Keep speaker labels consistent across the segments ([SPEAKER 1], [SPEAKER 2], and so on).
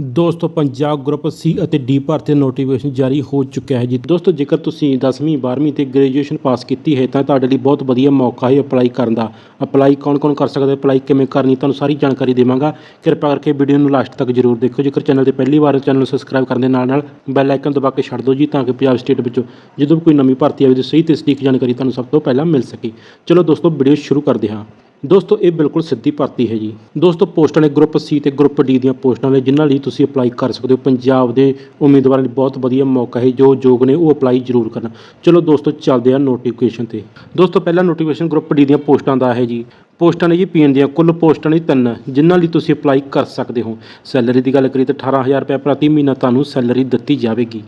[SPEAKER 1] ਦੋਸਤੋ, ਪੰਜਾਬ ਗਰੁੱਪ ਸੀ ਅਤੇ ਡੀ ਭਰਤੀ ਦਾ ਨੋਟੀਫਿਕੇਸ਼ਨ ਜਾਰੀ ਹੋ ਚੁੱਕਿਆ ਹੈ ਜੀ। ਦੋਸਤੋ, ਜੇਕਰ ਤੁਸੀਂ 10ਵੀਂ 12ਵੀਂ ਤੇ ਗ੍ਰੈਜੂਏਸ਼ਨ ਪਾਸ ਕੀਤੀ ਹੈ, ਤਾਂ ਤੁਹਾਡੇ ਲਈ ਬਹੁਤ ਵਧੀਆ ਮੌਕਾ ਹੈ ਅਪਲਾਈ ਕਰਨ ਦਾ। ਅਪਲਾਈ ਕੌਣ-ਕੌਣ ਕਰ ਸਕਦਾ ਹੈ ਅਪਲਾਈ ਕਿਵੇਂ ਕਰਨੀ ਤੁਹਾਨੂੰ ਸਾਰੀ ਜਾਣਕਾਰੀ ਦੇਵਾਂਗਾ। ਕਿਰਪਾ ਕਰਕੇ ਵੀਡੀਓ ਨੂੰ ਲਾਸਟ ਤੱਕ ਜਰੂਰ ਦੇਖੋ। ਜੇਕਰ ਚੈਨਲ ਤੇ ਪਹਿਲੀ ਵਾਰ ਚੈਨਲ ਨੂੰ ਸਬਸਕ੍ਰਾਈਬ ਕਰਨ ਦੇ ਨਾਲ ਨਾਲ ਬੈਲ ਆਈਕਨ ਦਬਾ ਕੇ ਛੱਡ ਦਿਓ ਜੀ, ਤਾਂ ਕਿ ਪੰਜਾਬ ਸਟੇਟ ਵਿੱਚੋਂ ਜਦੋਂ ਵੀ ਕੋਈ ਨਵੀਂ ਭਰਤੀ ਆਵੇ ਤਾਂ ਸਹੀ ਤੇ ਸਟੀਕ ਜਾਣਕਾਰੀ ਤੁਹਾਨੂੰ ਸਭ ਤੋਂ ਪਹਿਲਾਂ ਮਿਲ ਸਕੇ। ਚਲੋ ਦੋਸਤੋ ਵੀਡੀਓ ਸ਼ੁਰੂ ਕਰਦੇ ਹਾਂ। ਦੋਸਤੋ, ਇਹ ਬਿਲਕੁਲ ਸਿੱਧੀ ਭਰਤੀ ਹੈ ਜੀ। ਦੋਸਤੋ, ਪੋਸਟਾਂ ਨੇ ਗਰੁੱਪ ਸੀ ਤੇ ਗਰੁੱਪ ਡੀ ਦੀਆਂ ਪੋਸਟਾਂ ਨੇ ਜਿਨ੍ਹਾਂ ਲਈ ਤੁਸੀਂ ਅਪਲਾਈ ਕਰ ਸਕਦੇ ਹੋ। ਪੰਜਾਬ ਦੇ ਉਮੀਦਵਾਰਾਂ ਲਈ ਬਹੁਤ ਵਧੀਆ ਮੌਕਾ ਹੈ, ਜੋ ਯੋਗ ਨੇ ਉਹ ਅਪਲਾਈ ਜ਼ਰੂਰ ਕਰਨ। ਚਲੋ ਦੋਸਤੋ, ਚੱਲਦੇ ਆ ਨੋਟੀਫਿਕੇਸ਼ਨ ਤੇ। ਦੋਸਤੋ, ਪਹਿਲਾ ਨੋਟੀਫਿਕੇਸ਼ਨ ਗਰੁੱਪ ਡੀ ਦੀਆਂ ਪੋਸਟਾਂ ਦਾ ਹੈ ਜੀ। ਪੋਸਟਾਂ ਨੇ ਜੀ ਪੀਐਨ ਦੀਆਂ ਕੁੱਲ ਪੋਸਟਾਂ ਨੇ ਤਿੰਨ, ਜਿਨ੍ਹਾਂ ਲਈ ਤੁਸੀਂ ਅਪਲਾਈ ਕਰ ਸਕਦੇ ਹੋ। ਸੈਲਰੀ ਦੀ ਗੱਲ ਕਰੀਏ ਤਾਂ 18000 ਰੁਪਏ ਪ੍ਰਤੀ ਮਹੀਨਾ ਤੁਹਾਨੂੰ ਸੈਲਰੀ ਦਿੱਤੀ ਜਾਵੇਗੀ।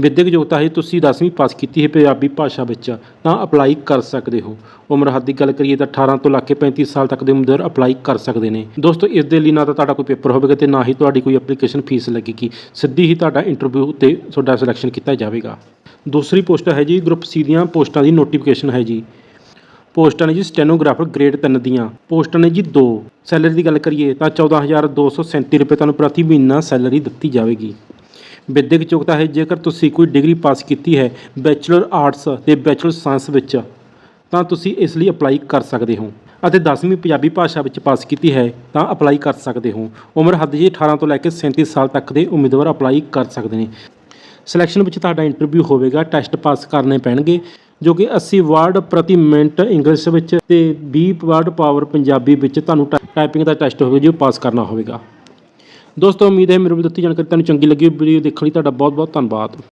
[SPEAKER 1] ਵਿੱਦਿਅਕ ਯੋਗਤਾ ਹੈ ਤੁਸੀਂ 10ਵੀਂ ਪਾਸ ਕੀਤੀ ਹੈ ਪੰਜਾਬੀ ਭਾਸ਼ਾ ਵਿੱਚ, ਤਾਂ ਅਪਲਾਈ ਕਰ ਸਕਦੇ ਹੋ। ਉਮਰ ਹੱਦ ਦੀ ਗੱਲ ਕਰੀਏ ਤਾਂ 18 ਤੋਂ ਲੈ ਕੇ 35 ਸਾਲ ਤੱਕ ਦੇ ਉਮਰ ਅਪਲਾਈ ਕਰ ਸਕਦੇ ਨੇ। ਦੋਸਤੋ, ਇਸ ਦੇ ਲਈ ਨਾ ਤਾਂ ਤੁਹਾਡਾ ਕੋਈ ਪੇਪਰ ਹੋਵੇਗਾ ਤੇ ਨਾ ਹੀ ਤੁਹਾਡੀ ਕੋਈ ਐਪਲੀਕੇਸ਼ਨ ਫੀਸ ਲੱਗੇਗੀ। ਸਿੱਧੀ ਹੀ ਤੁਹਾਡਾ ਇੰਟਰਵਿਊ ਤੇ ਤੁਹਾਡਾ ਸਿਲੈਕਸ਼ਨ ਕੀਤਾ ਜਾਵੇਗਾ। ਦੂਸਰੀ ਪੋਸਟ ਹੈ ਜੀ ਗਰੁੱਪ ਸੀ ਦੀਆਂ ਪੋਸਟਾਂ ਦੀ ਨੋਟੀਫਿਕੇਸ਼ਨ ਹੈ ਜੀ। ਪੋਸਟਾਂ ਨੇ ਜੀ ਸਟੈਨੋਗ੍ਰਾਫਰ ਗ੍ਰੇਡ 3 ਦੀਆਂ। ਪੋਸਟਾਂ ਨੇ ਜੀ 2 ਸੈਲਰੀ ਦੀ ਗੱਲ ਕਰੀਏ ਤਾਂ 14237 ਰੁਪਏ ਤੁਹਾਨੂੰ ਪ੍ਰਤੀ ਮਹੀਨਾ ਸੈਲਰੀ ਦਿੱਤੀ ਜਾਵੇਗੀ। ਵਿੱਦਿਅਕ ਯੋਗਤਾ ਹੈ। ਜੇਕਰ ਤੁਸੀਂ ਕੋਈ ਡਿਗਰੀ ਪਾਸ ਕੀਤੀ ਹੈ ਬੈਚਲਰ ਆਰਟਸ ਤੇ ਬੈਚਲਰ ਸਾਇੰਸ ਵਿੱਚ, ਤਾਂ ਤੁਸੀਂ ਇਸ ਲਈ ਅਪਲਾਈ ਕਰ ਸਕਦੇ ਹੋ। ਅਤੇ 10ਵੀਂ ਪੰਜਾਬੀ ਭਾਸ਼ਾ ਵਿੱਚ ਪਾਸ ਕੀਤੀ ਹੈ, ਤਾਂ ਅਪਲਾਈ ਕਰ ਸਕਦੇ ਹੋ। ਉਮਰ ਹੱਦ ਜੀ 18 ਤੋਂ ਲੈ ਕੇ 37 ਸਾਲ ਤੱਕ ਦੇ ਉਮੀਦਵਾਰ ਅਪਲਾਈ ਕਰ ਸਕਦੇ ਨੇ। ਸਿਲੈਕਸ਼ਨ ਵਿੱਚ ਤੁਹਾਡਾ ਇੰਟਰਵਿਊ ਹੋਵੇਗਾ ਟੈਸਟ ਪਾਸ ਕਰਨੇ ਪੈਣਗੇ, ਜੋ ਕਿ 80 ਵਰਡ ਪ੍ਰਤੀ ਮਿੰਟ ਇੰਗਲਿਸ਼ ਵਿੱਚ ਤੇ 20 ਵਰਡ ਪਾਵਰ ਪੰਜਾਬੀ ਵਿੱਚ ਤੁਹਾਨੂੰ ਟਾ- ਟਾਈਪਿੰਗ ਦਾ ਟੈਸਟ ਹੋਵੇਗਾ, ਜੋ ਪਾਸ ਕਰਨਾ ਹੋਵੇਗਾ। ਦੋਸਤੋ, ਉਮੀਦ ਹੈ ਮੇਰੇ ਵੱਲੋਂ ਦਿੱਤੀ ਜਾਣਕਾਰੀ ਤੁਹਾਨੂੰ ਚੰਗੀ ਲੱਗੀ ਵੀਡੀਓ ਦੇਖਣ ਲਈ ਤੁਹਾਡਾ ਬਹੁਤ ਬਹੁਤ ਧੰਨਵਾਦ।